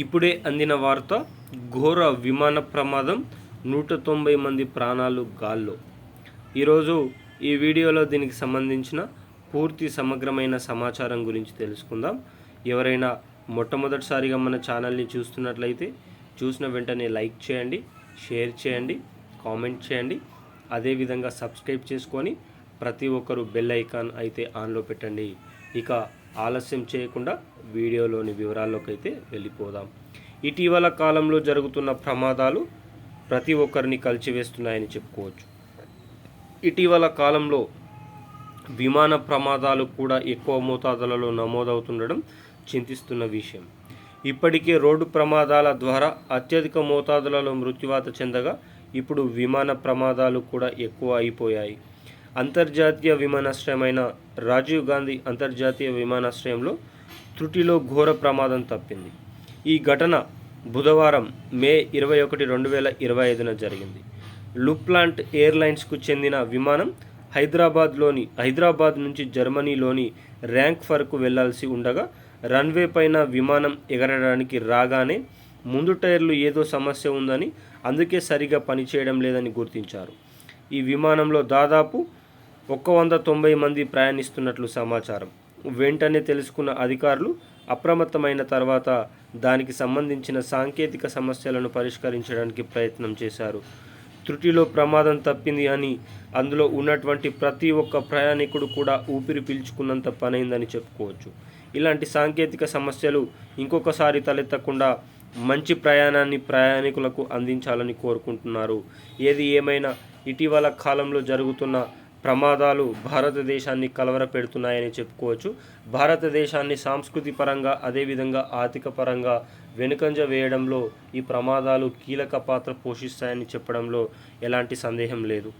ఇప్పుడే అందిన వార్త ఘోర విమాన ప్రమాదం నూట తొంభై మంది ప్రాణాలు గాల్లో. ఈరోజు ఈ వీడియోలో దీనికి సంబంధించిన పూర్తి సమగ్రమైన సమాచారం గురించి తెలుసుకుందాం. ఎవరైనా మొట్టమొదటిసారిగా మన ఛానల్ని చూస్తున్నట్లయితే చూసిన వెంటనే లైక్ చేయండి షేర్ చేయండి కామెంట్ చేయండి. అదేవిధంగా సబ్స్క్రైబ్ చేసుకొని ప్రతి ఒక్కరు బెల్ ఐకాన్ అయితే ఆన్లో పెట్టండి. ఇక ఆలస్యం చేయకుండా వీడియోలోని వివరాల్లోకి అయితే వెళ్ళిపోదాం. ఇటీవల కాలంలో జరుగుతున్న ప్రమాదాలు ప్రతి ఒక్కరిని కలిచివేస్తున్నాయని చెప్పుకోవచ్చు. ఇటీవల కాలంలో విమాన ప్రమాదాలు కూడా ఎక్కువ మోతాదులలో నమోదవుతుండడం చింతిస్తున్న విషయం. ఇప్పటికే రోడ్డు ప్రమాదాల ద్వారా అత్యధిక మోతాదులలో మృత్యువాత చెందగా ఇప్పుడు విమాన ప్రమాదాలు కూడా ఎక్కువ అయిపోయాయి. అంతర్జాతీయ విమానాశ్రయమైన రాజీవ్ గాంధీ అంతర్జాతీయ విమానాశ్రయంలో త్రుటిలో ఘోర ప్రమాదం తప్పింది. ఈ ఘటన బుధవారం మే ఇరవై ఒకటి రెండు వేల ఇరవై ఐదున జరిగింది. లుప్లాంట్ ఎయిర్లైన్స్కు చెందిన విమానం హైదరాబాద్లోని హైదరాబాద్ నుంచి జర్మనీలోని ర్యాంక్ఫర్కు వెళ్ళాల్సి ఉండగా రన్వే పైన విమానం ఎగరడానికి రాగానే ముందు టైర్లు ఏదో సమస్య ఉందని అందుకే సరిగా పనిచేయడం లేదని గుర్తించారు. ఈ విమానంలో దాదాపు ఒక్క వంద తొంభై మంది ప్రయాణిస్తున్నట్లు సమాచారం. వెంటనే తెలుసుకున్న అధికారులు అప్రమత్తమైన తర్వాత దానికి సంబంధించిన సాంకేతిక సమస్యలను పరిష్కరించడానికి ప్రయత్నం చేశారు. త్రుటిలో ప్రమాదం తప్పింది అని అందులో ఉన్నటువంటి ప్రతి ఒక్క ప్రయాణికుడు కూడా ఊపిరి పీల్చుకున్నంత పనైందని చెప్పుకోవచ్చు. ఇలాంటి సాంకేతిక సమస్యలు ఇంకొకసారి తలెత్తకుండా మంచి ప్రయాణాన్ని ప్రయాణికులకు అందించాలని కోరుకుంటున్నారు. ఏది ఏమైనా ఇటీవల కాలంలో జరుగుతున్న ప్రమాదాలు భారతదేశాన్ని కలవరపెడుతున్నాయని చెప్పుకోవచ్చు. భారతదేశాన్ని సాంస్కృతి పరంగా అదేవిధంగా ఆర్థిక పరంగా వెనుకంజ వేయడంలో ఈ ప్రమాదాలు కీలక పాత్ర పోషిస్తాయని చెప్పడంలో ఎలాంటి సందేహం లేదు.